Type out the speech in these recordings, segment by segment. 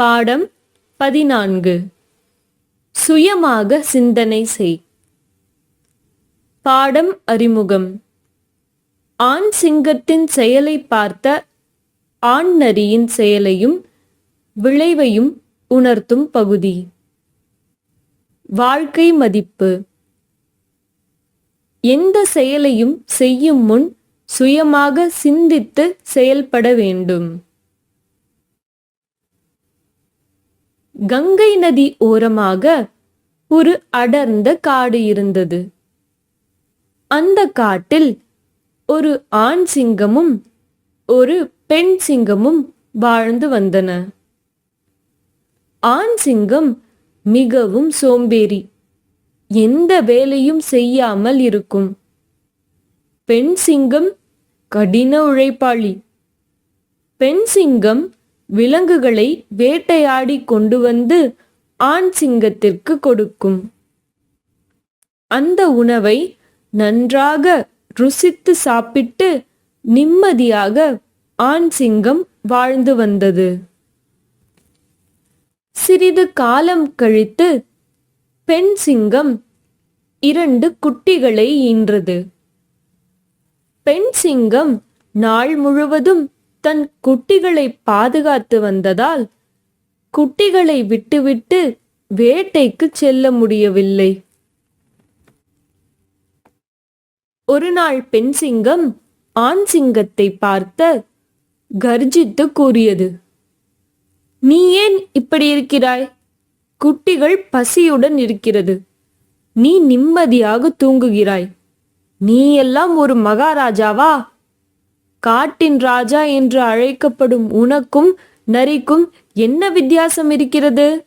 பாடம் பதினான்கு. சுயமாக சிந்தனை செய். பாடம் அறிமுகம். ஆண் சிங்கத்தின் செயலை பார்த்த ஆண் நரியின் செயலையும் விளைவையும் உணர்த்தும் பகுதி. வாழ்க்கை மதிப்பு. எந்த செயலையும் செய்யும் முன் சுயமாக சிந்தித்து செயல்பட வேண்டும். கங்கை நதி ஓரமாக ஒரு அடர்ந்த காடு இருந்தது. அந்த காட்டில் ஒரு ஆண் சிங்கமும் ஒரு பெண் சிங்கமும் வாழ்ந்து வந்தன. ஆண் சிங்கம் மிகவும் சோம்பேறி எந்த வேலையும் செய்யாமல் இருக்கும். பெண் சிங்கம் கடின உழைப்பாளி பெண் சிங்கம் விலங்குகளை வேட்டையாடி கொண்டு வந்து ஆண் சிங்கத்திற்கு கொடுக்கும். அந்த உணவை நன்றாக ருசித்து சாப்பிட்டு நிம்மதியாக ஆண் சிங்கம் வாழ்ந்து வந்தது. சிறிது காலம் கழித்து பெண் சிங்கம் இரண்டு குட்டிகளை ஈன்றது. பெண் சிங்கம் நாள் முழுவதும் தன் குட்டிகளை பாதுகாத்து வந்ததால் குட்டிகளை விட்டுவிட்டு வேட்டைக்கு செல்ல முடியவில்லை. ஒரு நாள் பெண் சிங்கம் ஆண் சிங்கத்தை பார்த்த கர்ஜித்து கூறியது நீ ஏன் இப்படி இருக்கிறாய்? குட்டிகள் பசியுடன் இருக்கிறது. நீ நிம்மதியாக தூங்குகிறாய். நீ எல்லாம் ஒரு மகாராஜாவா? காட்டின் ராஜா என்று அழைக்கப்படும் உனக்கும் நரிக்கும் என்ன வித்தியாசம் இருக்கிறது?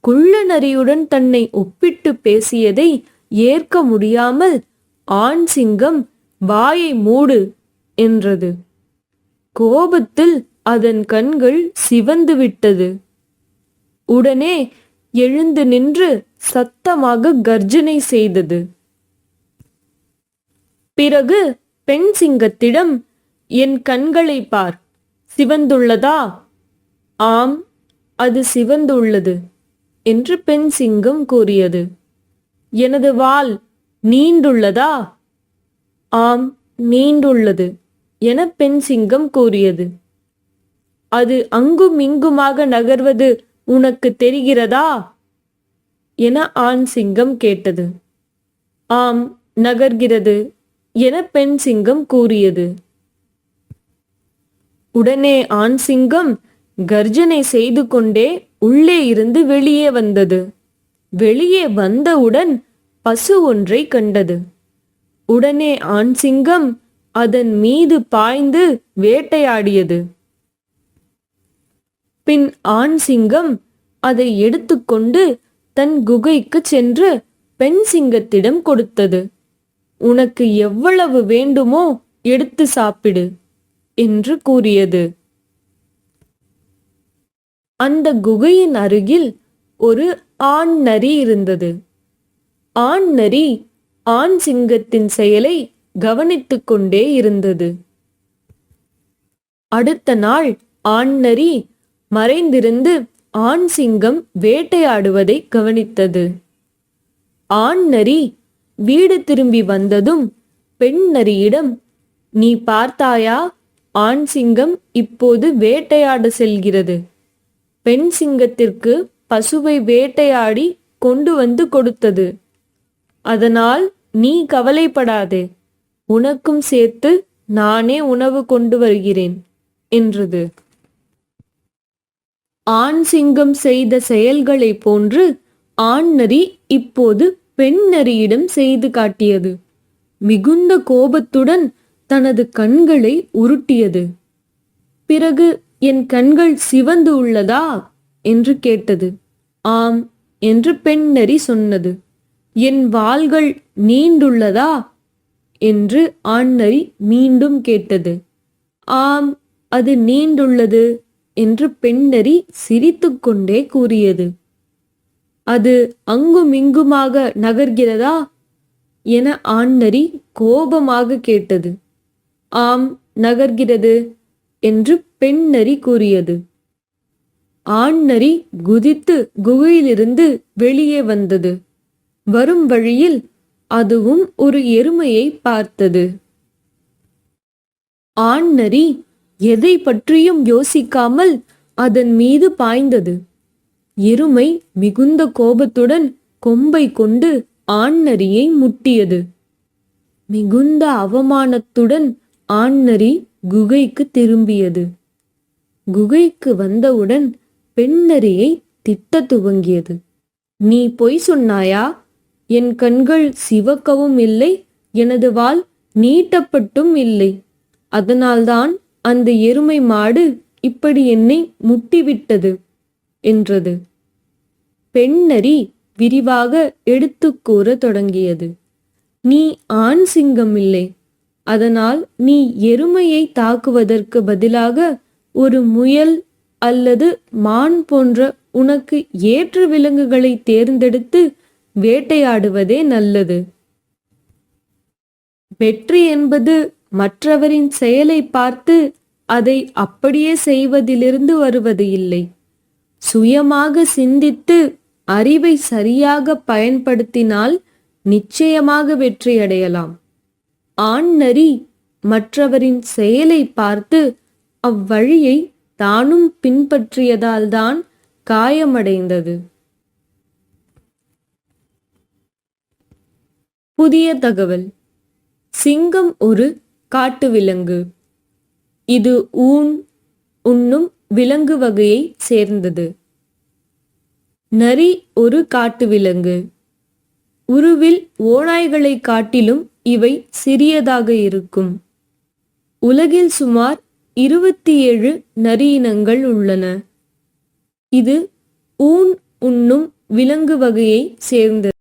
குள்ள நரியுடன் தன்னை ஒப்பிட்டு பேசியதை ஏற்க முடியாமல் ஆண் சிங்கம் வாயை மூடு என்றது. கோபத்தில் அதன் கண்கள் சிவந்து விட்டது. உடனே எழுந்து நின்று சத்தமாக கர்ஜனை செய்தது. பிறகு பெண் சிங்கத்திடம் என் கண்களை பார் சிவந்துள்ளதா? ஆம் அது சிவந்துள்ளது என்று பெண் சிங்கம் கூறியது. எனது வால் நீண்டுள்ளதா? ஆம் நீண்டுள்ளது என பெண் சிங்கம் கூறியது. அது அங்கும் இங்குமாக நகர்வது உனக்கு தெரிகிறதா? என ஆண் சிங்கம் கேட்டது. ஆம் நகர்கிறது என பெண் சிங்கம் கூறியது. உடனே ஆண் சிங்கம் கர்ஜனை செய்து கொண்டே உள்ளே இருந்து வெளியே வந்தது. வெளியே வந்தவுடன் பசு ஒன்றை கண்டது. உடனே ஆண் சிங்கம் அதன் மீது பாய்ந்து வேட்டையாடியது. பின் ஆண் சிங்கம் அதை எடுத்துக்கொண்டு தன் குகைக்கு சென்று பெண் சிங்கத்திடம் கொடுத்தது. உனக்கு எவ்வளவு வேண்டுமோ எடுத்து சாப்பிடு என்று கூறியது. அந்த குகையின் அருகில் ஒரு ஆண் நரி இருந்தது. ஆண் நரி ஆண் சிங்கத்தின் செயலை கவனித்துக் கொண்டே இருந்தது. அடுத்த நாள் ஆண் நரி மறைந்திருந்து ஆண் சிங்கம் வேட்டையாடுவதை கவனித்தது. ஆண் நரி வீடு திரும்பி வந்ததும் பெண் நரியிடம் நீ பார்த்தாயா? ஆண் சிங்கம் இப்போது வேட்டையாட செல்கிறது. பெண் சிங்கத்திற்கு பசுவை வேட்டையாடி கொண்டு வந்து கொடுத்தது. அதனால் நீ கவலைப்படாதே. உனக்கும் சேர்த்து நானே உணவு கொண்டு வருகிறேன் என்றது. ஆண் சிங்கம் செய்த செயல்களைப் போன்று ஆண் நரி இப்போது பெண் நரியிடம் செய்து காட்டியது. மிகுந்த கோபத்துடன் தனது கண்களை உருட்டியது. பிறகு என் கண்கள் சிவந்து உள்ளதா? என்று கேட்டது. ஆம் என்று பெண் நரி சொன்னது. என் வாள்கள் நீண்டுள்ளதா? என்று ஆண் நரி மீண்டும் கேட்டது. ஆம் அது நீண்டுள்ளது என்று பெண் நரி சிரித்துக்கொண்டே கூறியது. அது அங்குமிங்குமாக நகர்கிறதா? என ஆண்நரி கோபமாக கேட்டது. ஆம் நகர்கிறது என்று பெண் நரி கூறியது. ஆண் நரி குதித்து குகையிலிருந்து வெளியே வந்தது. வரும் வழியில் அதுவும் ஒரு எருமையை பார்த்தது. ஆண் நரி எதை பற்றியும் யோசிக்காமல் அதன் மீது பாய்ந்தது. எருமை மிகுந்த கோபத்துடன் கொம்பை கொண்டு ஆண் நரியை முட்டியது. மிகுந்த அவமானத்துடன் ஆண்ணரி குகைக்கு திரும்பியது. குகைக்கு வந்தவுடன் பெண் நரியை திட்டத் துவங்கியது. நீ பொய் சொன்னாயா? என் கண்கள் சிவக்கவும் இல்லை எனது வால் நீட்டப்பட்டும் இல்லை. அதனால்தான் அந்த எருமை மாடு இப்படி என்னை முட்டிவிட்டது என்றது. பெண்ணரி விரிவாக எடுத்துக்கூற தொடங்கியது. நீ ஆண் சிங்கம் இல்லை. அதனால் நீ எருமையை தாக்குவதற்கு பதிலாக ஒரு முயல் அல்லது மான் போன்ற உனக்கு ஏற்ற விலங்குகளை தேர்ந்தெடுத்து வேட்டையாடுவதே நல்லது. வெற்றி என்பது மற்றவரின் செயலை பார்த்து அதை அப்படியே செய்வதிலிருந்து வருவது இல்லை. சுயமாக சிந்தித்து அறிவை சரியாக பயன்படுத்தினால் நிச்சயமாக வெற்றியடையலாம். ஆண் நரி மற்றவரின் செயலை பார்த்து அவ்வழியை தானும் பின்பற்றியதால்தான் காயமடைந்தது. புதிய தகவல். சிங்கம் ஒரு காட்டு விலங்கு. இது ஊன் உண்ணும் விலங்கு வகையை சேர்ந்தது. நரி ஒரு காட்டு விலங்கு. உருவில் ஓநாய்களை காட்டிலும் இவை சிறியதாக இருக்கும். உலகில் சுமார் இருபத்தி ஏழு நரி இனங்கள் உள்ளன. இது ஊன் உண்ணும் விலங்கு வகையை சேர்ந்தது.